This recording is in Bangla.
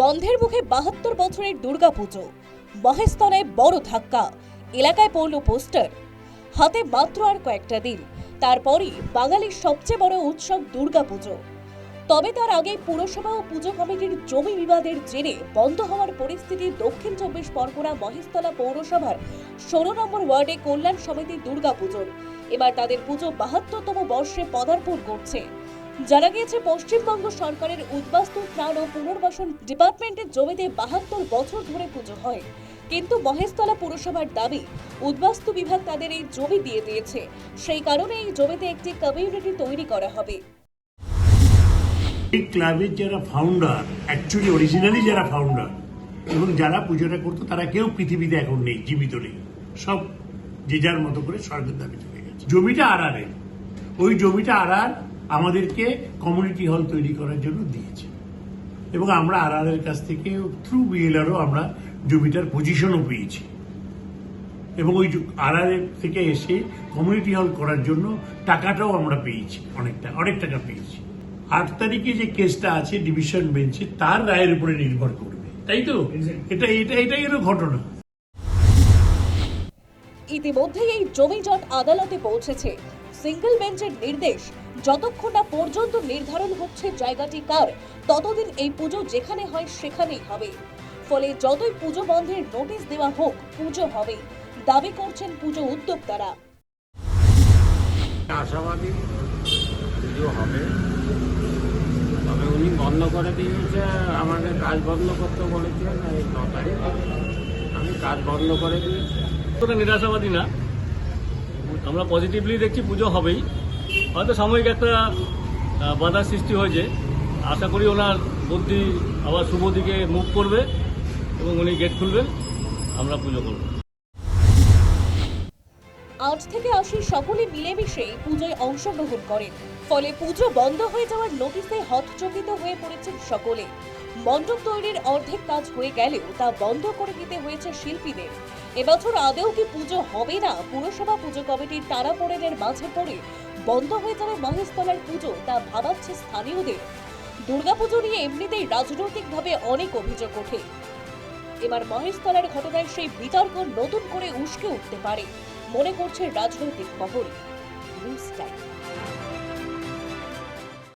বন্ধের মুখে বাহাত্তর বছরের দুর্গাপুজো। মহেশতলায় বড় ধাক্কা, এলাকায় পড়ল পোস্টার। হাতে মাত্র আর কয়েকটা দিন, তারপরই বাঙালির সবচেয়ে বড় উৎসব দুর্গাপুজো। তবে তার আগে পুরসভা ও পুজো কমিটির জমি বিবাদের জেরে বন্ধ হওয়ার পরিস্থিতি দক্ষিণ চব্বিশ পরগনা মহেশতলা পৌরসভার ষোলো নম্বর ওয়ার্ডে কল্যাণ সমিতি দুর্গাপুজোর। এবার তাদের পুজো বাহাত্তরতম বর্ষে পদার্পণ করছে। জানা গিয়েছে, পশ্চিমবঙ্গ সরকারের উদ্বাস্তু ত্রাণ ও পুনর্বাসন ডিপার্টমেন্টের জমিতে বাহাত্তর বছর ধরে পুজো হয়। কিন্তু মহেশতলা পুরসভার দাবি, উদ্বাস্তু বিভাগ তাদের এই জমি দিয়ে দিয়েছে। সেই কারণে এই জমিতে একটি কমিউনিটি তৈরি করা হবে। এই ক্লাবের যারা ফাউন্ডার অ্যাকচুয়ালি অরিজিনালি যারা ফাউন্ডার এবং যারা পুজোটা করতো, তারা কেউ পৃথিবীতে এখন নেই, জীবিত নেই। সব যে যার মতো করে স্বর্গের দাবি চলে গেছে। জমিটা আড়ারের ওই জমিটা আড়ার আমাদেরকে কমিউনিটি হল তৈরি করার জন্য দিয়েছে। এবং আমরা আড়ারের কাছ থেকে থ্রু বিএলআরও আমরা জমিটার পজিশনও পেয়েছি। এবং ওই আড়ারের থেকে এসে কমিউনিটি হল করার জন্য টাকাটাও আমরা পেয়েছি অনেকটা অনেক টাকা পেয়েছি। আট তারিখে যে কেসটা আছে ডিভিশন বেঞ্চে তার রায়ের উপরে নির্ভর করবে। তাই তো? এটা এটা এটাই হলো ঘটনা। ইতিমধ্যেই এই জমিজট আদালতে পৌঁছেছে। সিঙ্গেল বেঞ্চের নির্দেশ। যতক্ষণ না পর্যন্ত নির্ধারণ হচ্ছে জায়গাটি কার ততদিন এই পুজো যেখানে হয় সেখানেই হবে। ফলে যতই পুজো বন্ধের নোটিশ দেওয়া হোক পুজো হবে দাবি করছেন পুজো উদ্যোক্তারা। আশাবাদী পুজো হবে। তবে উনি বন্ধ করে দিয়েছে আমাকে কাজ বন্ধ করতে বলেছেন এই ন তারিখ আমি কাজ বন্ধ করে দিয়েছি। নিরাশাবাদী না। আমরা পজিটিভলি দেখছি পুজো হবেই। হয়তো সাময়িক একটা বাধার সৃষ্টি হয়েছে। আশা করি ওনার বুদ্ধি আবার শুভ দিকে মুভ করবে এবং উনি গেট খুলবেন আমরা পুজো করব। আজ থেকে আসি সকলে মিলেমিশে পুজোয় অংশগ্রহণ করেন। ফলে পুজো বন্ধ হয়ে যাওয়ার নোটিশে হতচকিত হয়ে পড়েছেন সকলে। মণ্ডপ তৈরির অর্ধেক কাজ হয়ে গেলেও তা বন্ধ করে দিতে হয়েছে শিল্পীদের। এবছর আদেও কি পুজো হবে না? পুরসভা পুজো কমিটির তারা পড়েনের মাঝে পড়ে বন্ধ হয়ে যাবে মহেশতলার পুজো, তা ভাবাচ্ছে স্থানীয়দের। দুর্গাপুজো নিয়ে এমনিতেই রাজনৈতিকভাবে অনেক অভিযোগ ওঠে। এবার মহেশতলার ঘটনায় সেই বিতর্ক নতুন করে উস্কে উঠতে পারে, মনে করছে রাজনৈতিক মহল। News time.